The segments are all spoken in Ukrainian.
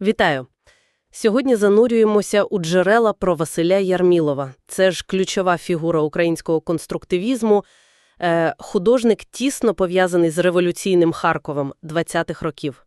Вітаю! Сьогодні занурюємося у джерела про Василя Ярмілова. Це ж ключова фігура українського конструктивізму, е, художник тісно пов'язаний з революційним Харковом 20-х років.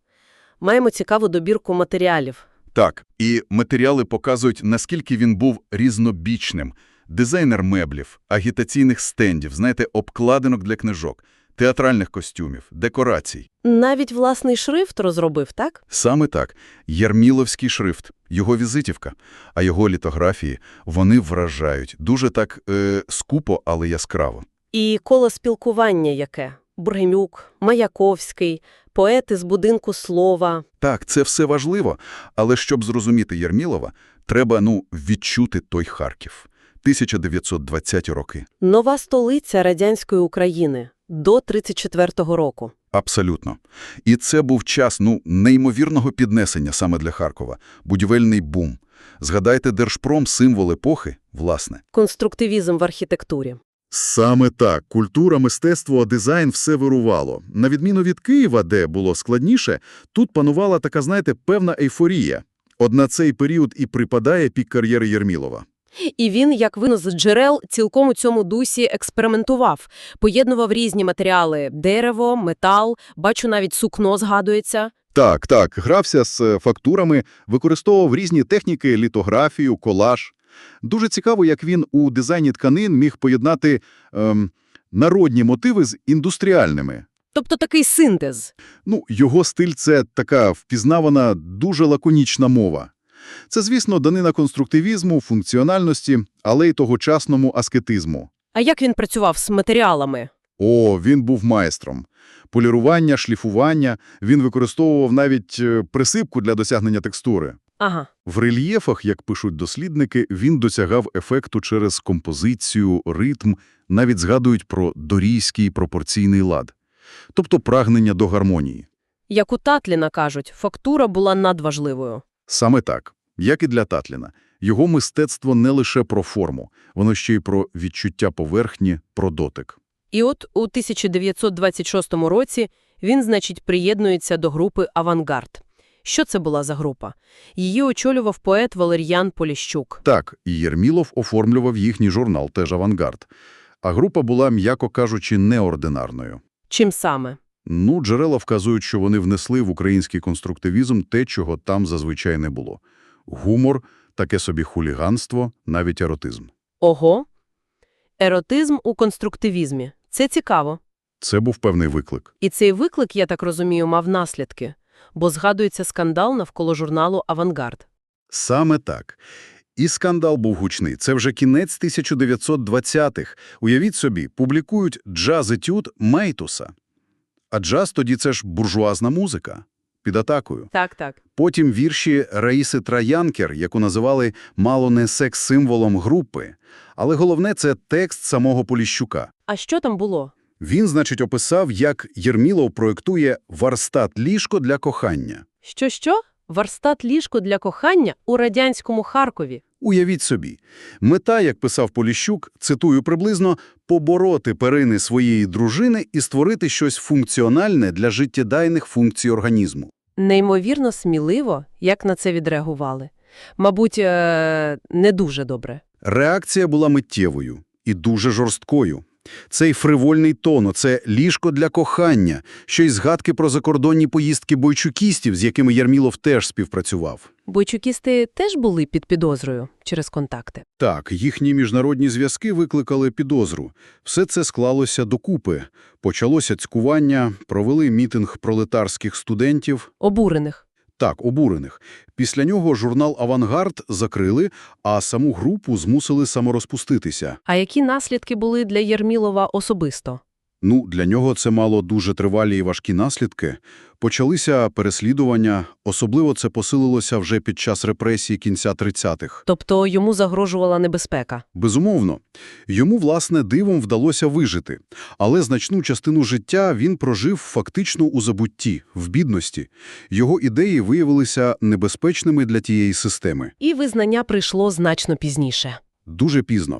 Маємо цікаву добірку матеріалів. Так, і матеріали показують, наскільки він був різнобічним. Дизайнер меблів, агітаційних стендів, знаєте, обкладинок для книжок, театральних костюмів, декорацій. Навіть власний шрифт розробив, так? Саме так. Єрміловський шрифт, його візитівка, а його літографії, вони вражають. Дуже так е, скупо, але яскраво. І коло спілкування яке? Бургемюк, Маяковський, поети з будинку слова. Так, це все важливо, але щоб зрозуміти Єрмілова, треба, ну, відчути той Харків. 1920 роки. Нова столиця радянської України до 34-го року. Абсолютно. І це був час, ну, неймовірного піднесення саме для Харкова. Будівельний бум. Згадайте Держпром – символ епохи, власне. Конструктивізм в архітектурі. Саме так. Культура, мистецтво, дизайн – все вирувало. На відміну від Києва, де було складніше, тут панувала така, знаєте, певна ейфорія. От на цей період і припадає пік кар'єри Єрмілова. І він, як винос з джерел, цілком у цьому дусі експериментував. Поєднував різні матеріали – дерево, метал, бачу, навіть сукно згадується. Так, так, грався з е, фактурами, використовував різні техніки, літографію, колаж. Дуже цікаво, як він у дизайні тканин міг поєднати ем, народні мотиви з індустріальними. Тобто такий синтез. Ну, його стиль – це така впізнавана, дуже лаконічна мова. Це, звісно, данина конструктивізму, функціональності, але й тогочасному аскетизму. А як він працював з матеріалами? О, він був майстром. Полірування, шліфування, він використовував навіть е, присипку для досягнення текстури. Ага. В рельєфах, як пишуть дослідники, він досягав ефекту через композицію, ритм, навіть згадують про дорійський пропорційний лад. Тобто прагнення до гармонії. Як у Татліна кажуть, фактура була надважливою. Саме так, як і для Татліна. Його мистецтво не лише про форму, воно ще й про відчуття поверхні, про дотик. І от у 1926 році він, значить, приєднується до групи «Авангард». Що це була за група? Її очолював поет Валер'ян Поліщук. Так, і Єрмілов оформлював їхній журнал, теж «Авангард». А група була, м'яко кажучи, неординарною. Чим саме? Ну, джерела вказують, що вони внесли в український конструктивізм те, чого там зазвичай не було. Гумор, таке собі хуліганство, навіть еротизм. Ого! Еротизм у конструктивізмі. Це цікаво. Це був певний виклик. І цей виклик, я так розумію, мав наслідки. Бо згадується скандал навколо журналу «Авангард». Саме так. І скандал був гучний. Це вже кінець 1920-х. Уявіть собі, публікують джаз-етюд Мейтуса. А джаз тоді це ж буржуазна музика. Під атакою. Так, так. Потім вірші Раїси Траянкер, яку називали мало не секс-символом групи. Але головне – це текст самого Поліщука. А що там було? Він, значить, описав, як Єрмілов проєктує «Варстат-ліжко для кохання». Що-що? Варстат ліжко для кохання у радянському Харкові. Уявіть собі, мета, як писав Поліщук, цитую приблизно, «побороти перини своєї дружини і створити щось функціональне для життєдайних функцій організму». Неймовірно сміливо, як на це відреагували. Мабуть, е не дуже добре. Реакція була миттєвою і дуже жорсткою. Цей фривольний тон, оце ліжко для кохання, ще й згадки про закордонні поїздки бойчукістів, з якими Ярмілов теж співпрацював. Бойчукісти теж були під підозрою через контакти. Так, їхні міжнародні зв'язки викликали підозру. Все це склалося докупи. Почалося цькування, провели мітинг пролетарських студентів. Обурених. Так, обурених. Після нього журнал «Авангард» закрили, а саму групу змусили саморозпуститися. А які наслідки були для Єрмілова особисто? Ну, для нього це мало дуже тривалі і важкі наслідки. Почалися переслідування, особливо це посилилося вже під час репресій кінця 30-х. Тобто йому загрожувала небезпека. Безумовно. Йому, власне, дивом вдалося вижити. Але значну частину життя він прожив фактично у забутті, в бідності. Його ідеї виявилися небезпечними для тієї системи. І визнання прийшло значно пізніше. Дуже пізно.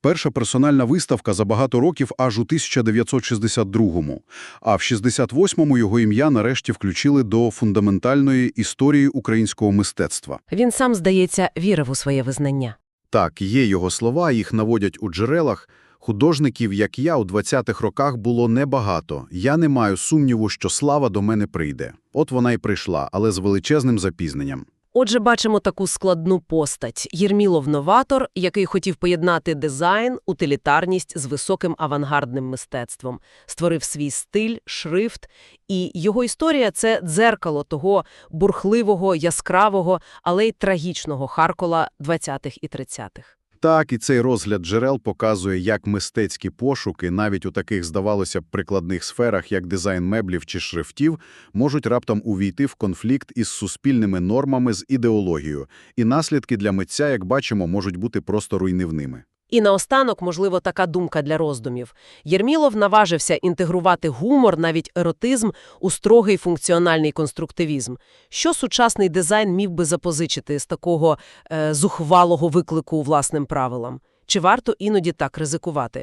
Перша персональна виставка за багато років аж у 1962-му, а в 68-му його ім'я нарешті включили до фундаментальної історії українського мистецтва. Він сам, здається, вірив у своє визнання. Так, є його слова, їх наводять у джерелах. Художників, як я, у 20-х роках було небагато. Я не маю сумніву, що слава до мене прийде. От вона й прийшла, але з величезним запізненням. Отже, бачимо таку складну постать – Єрмілов-новатор, який хотів поєднати дизайн, утилітарність з високим авангардним мистецтвом, створив свій стиль, шрифт, і його історія – це дзеркало того бурхливого, яскравого, але й трагічного Харкола 20-х і 30-х. Так, і цей розгляд джерел показує, як мистецькі пошуки, навіть у таких, здавалося б, прикладних сферах, як дизайн меблів чи шрифтів, можуть раптом увійти в конфлікт із суспільними нормами з ідеологією, і наслідки для митця, як бачимо, можуть бути просто руйнівними. І наостанок, можливо, така думка для роздумів. Єрмілов наважився інтегрувати гумор, навіть еротизм, у строгий функціональний конструктивізм. Що сучасний дизайн міг би запозичити з такого е, зухвалого виклику власним правилам? Чи варто іноді так ризикувати?